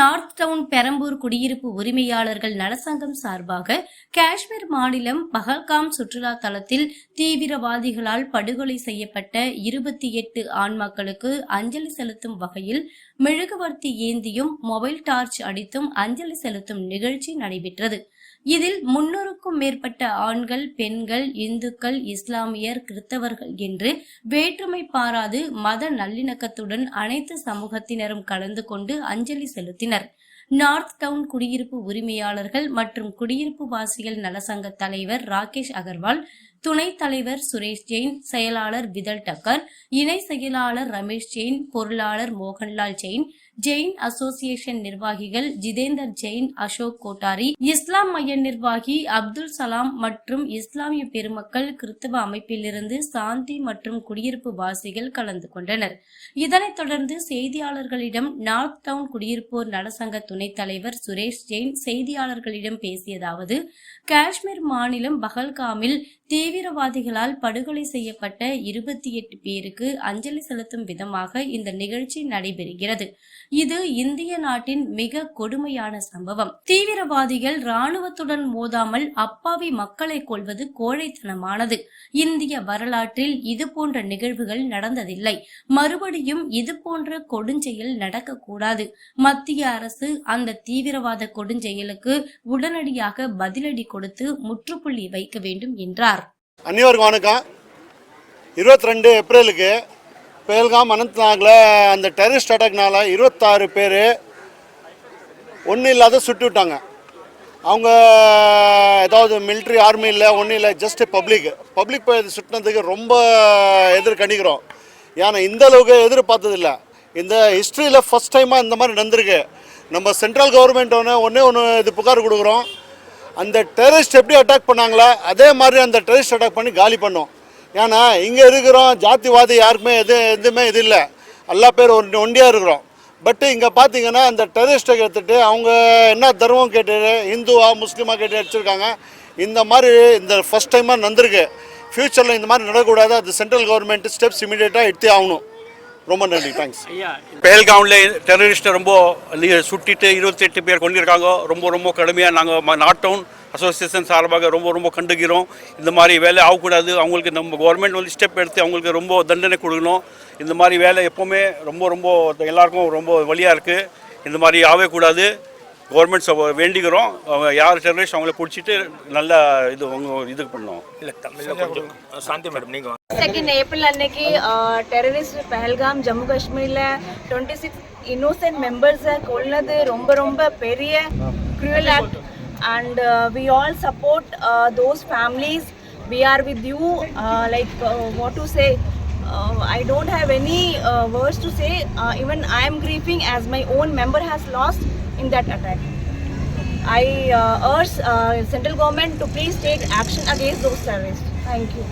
North down Perambur குடியிருப்பு உரிமையாளர்கள் நலசங்கம் சார்பாக காஷ்மீர் மாநிலம் பஹல்காம் சுற்றுலா தலத்தில் தீவிரவாதிகளால் படுகொலை செய்யப்பட்ட இருபத்தி எட்டு ஆண் மக்களுக்கு அஞ்சலி செலுத்தும் வகையில் மெழுகுவர்த்தி ஏந்தியும் மொபைல் டார்ச் அடித்தும் அஞ்சலி செலுத்தும் நிகழ்ச்சி நடைபெற்றது. இதில் முன்னூறுக்கும் மேற்பட்ட ஆண்கள் பெண்கள் இந்துக்கள் இஸ்லாமியர் கிறிஸ்தவர்கள் என்று வேற்றுமை பாராது மத நல்லிணக்கத்துடன் அனைத்து சமூகத்தினரும் கலந்து கொண்டு அஞ்சலி செலுத்தினர். நார்த் டவுன் குடியிருப்பு உரிமையாளர்கள் மற்றும் குடியிருப்பு வாசிகள் நலசங்க தலைவர் ராகேஷ் அகர்வால் துணைத் தலைவர் சுரேஷ் ஜெயின் செயலாளர் விதல் டக்கர் இணை செயலாளர் ரமேஷ் ஜெயின் பொருளாளர் மோகன்லால் ஜெயின் ஜெயின் அசோசியேஷன் நிர்வாகிகள் ஜிதேந்தர் ஜெயின் அசோக் கோட்டாரி இஸ்லாம் மைய நிர்வாகி அப்துல் சலாம் மற்றும் இஸ்லாமிய பெருமக்கள் கிறிஸ்தவ அமைப்பிலிருந்து சாந்தி மற்றும் குடியிருப்பு வாசிகள் கலந்து கொண்டனர். இதனைத் தொடர்ந்து செய்தியாளர்களிடம் நார்த் டவுன் குடியிருப்போர் நலசங்க துணைத் தலைவர் சுரேஷ் ஜெயின் செய்தியாளர்களிடம் பேசியதாவது காஷ்மீர் மாநிலம் பகல்காமில் தீவிரவாதிகளால் படுகொலை செய்யப்பட்ட இருபத்தி எட்டு பேருக்கு அஞ்சலி செலுத்தும் விதமாக இந்த நிகழ்ச்சி நடைபெறுகிறது. இது இந்திய நாட்டின் மிக கொடுமையான சம்பவம். தீவிரவாதிகள் ராணுவத்துடன் மோதாமல் அப்பாவி மக்களை கொள்வது கோழைத்தனமானது. இந்திய வரலாற்றில் இது போன்ற நிகழ்வுகள் நடந்ததில்லை. மறுபடியும் இது போன்ற கொடுஞ்செயல் நடக்கக்கூடாது. மத்திய அரசு அந்த தீவிரவாத கொடுஞ்செயலுக்கு உடனடியாக பதிலடி கொடுத்து முற்றுப்புள்ளி வைக்க வேண்டும் என்றார். அனைவருக்கும் வணக்கம். இருபத்தி ரெண்டு ஏப்ரலுக்கு பேல்காம் அனந்த்நாகில் அந்த டெரரிஸ்ட் அட்டாக்னால் இருபத்தாறு பேர் ஒன்றும் இல்லாத சுட்டு விட்டாங்க. அவங்க ஏதாவது மிலிட்ரி ஆர்மி இல்லை ஒன்றும் இல்லை ஜஸ்ட் பப்ளிக் பப்ளிக் போய் சுட்டினதுக்கு ரொம்ப எதிர்கணிக்கிறோம். ஏன்னா இந்த அளவுக்கு எதிர்பார்த்ததில்ல இந்த ஹிஸ்ட்ரியில் ஃபஸ்ட் டைமாக இந்த மாதிரி நடந்திருக்கு. நம்ம சென்ட்ரல் கவர்மெண்ட் ஒன்று ஒன்றே ஒன்று இது புகார் கொடுக்குறோம். அந்த டெரரிஸ்ட் எப்படி அட்டாக் பண்ணாங்களோ? அதே மாதிரி அந்த டெரரிஸ்ட் அட்டாக் பண்ணி காலி பண்ணோம். ஏன்னா இங்கே இருக்கிறோம் ஜாதிவாதி யாருக்குமே எது எதுவுமே இது இல்லை. எல்லா பேர் ஒன் ஒண்டியாக இருக்கிறோம். பட்டு இங்கே பார்த்தீங்கன்னா அந்த டெரரிஸ்ட்டை எடுத்துகிட்டு அவங்க என்ன தர்மம் கேட்டு இந்துவா முஸ்லீமாக கேட்டு அடிச்சிருக்காங்க. இந்த மாதிரி இந்த ஃபஸ்ட் டைமாக நடந்திருக்கு. ஃப்யூச்சரில் இந்த மாதிரி நடக்கக்கூடாது. அது சென்ட்ரல் கவர்மெண்ட் ஸ்டெப்ஸ் இமீடியட்டாக எடுத்தே ஆகணும். ரொம்ப நன்றி தேங்க்ஸ் பேல்காமில் டெரரிஸ்ட்டை ரொம்ப சுட்டிட்டு இருபத்தெட்டு பேர் கொண்டிருக்காங்க ரொம்ப ரொம்ப கடுமையாக நாங்கள் நாட் டவுன் அசோசியேஷன் சார்பாக ரொம்ப ரொம்ப கண்டுக்கிறோம். இந்த மாதிரி வேலை ஆகக்கூடாது. அவங்களுக்கு நம்ம கவர்மெண்ட் வந்து ஸ்டெப் எடுத்து அவங்களுக்கு ரொம்ப தண்டனை கொடுக்கணும். இந்த மாதிரி வேலை எப்போவுமே ரொம்ப ரொம்ப எல்லாருக்கும் ரொம்ப வழியாக இருக்குது இந்த மாதிரி ஆகவே கூடாது. கவர்மெண்ட் வேண்டிக்கிறோம் அவங்க யார் டெரரிஸ்ட் அவங்கள பிடிச்சிட்டு நல்லா இது இது பண்ணோம் சாந்தி மேடம் நீங்கள் செகண்ட் ஏப்ரல் அன்னைக்கு டெரரிஸ்ட் பெஹல்காம் ஜம்மு காஷ்மீரில் டுவெண்ட்டி சிக்ஸ் இன்னோசென்ட் மெம்பர்ஸை கொல்லது. ரொம்ப ரொம்ப பெரிய cruel act and we all support those families we are with you like what to say Uh, I don't have any uh, words to say. Uh, even I am grieving as my own. In that attack. I uh, urge uh, central government to please take action against those terrorists. Thank you